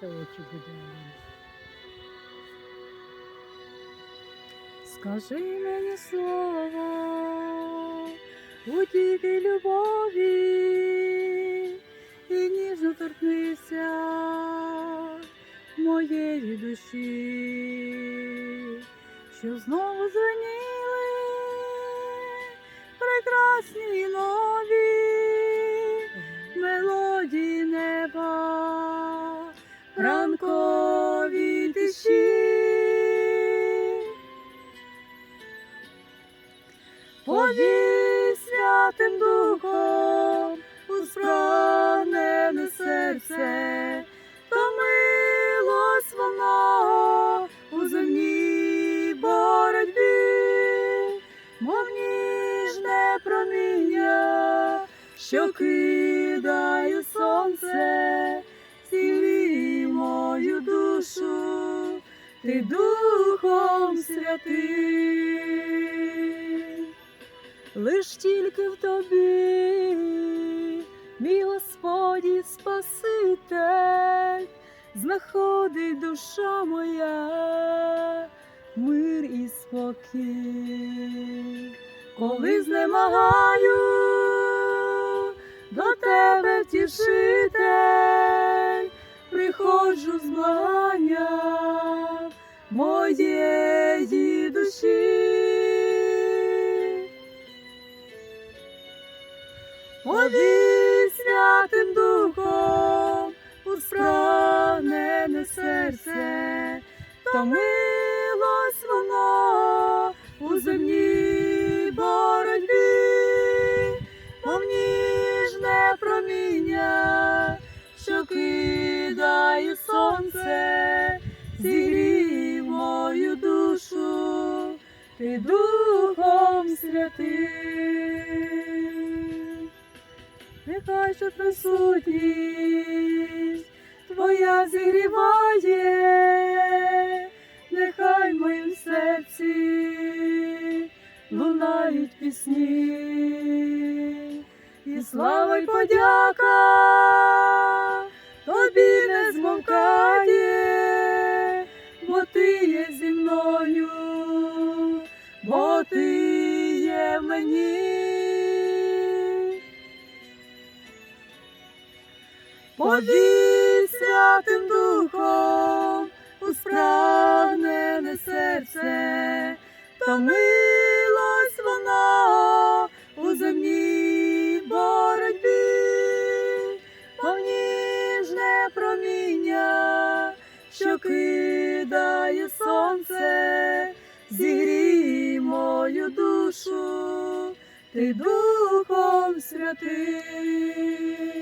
Це очі буде. Скажи мені слово, у утіки любові і ніжно торкнися моєї душі, що знову звеніли прекрасні і Повій святим духом у спранене серце, томилось воно у земній боротьбі, мов ніжне проміння, що кидає сонце, цілі мою душу, ти Духом Святим. Лиш тільки в тобі, мій Господі Спаситель, знаходить душа моя, мир і спокій, коли знемагаю до тебе втішитель, приходжу з благанням моєї душі. Повій святим духом у спранене серце, томилось воно у земній боротьбі, мов ніжне проміння, що кидає сонце, зігрій мою душу, ти Духом Святим. Нехай же присутність Твоя зігріває, нехай в моїм серці лунають пісні, і слава й подяка тобі не змовкає, бо ти є зі мною, бо ти є мені. Повій святим духом у спрагнене серце, томилось воно у земній боротьбі, мов ніжне проміння, що кидає сонце, зігрій мою душу, ти Духом Святим.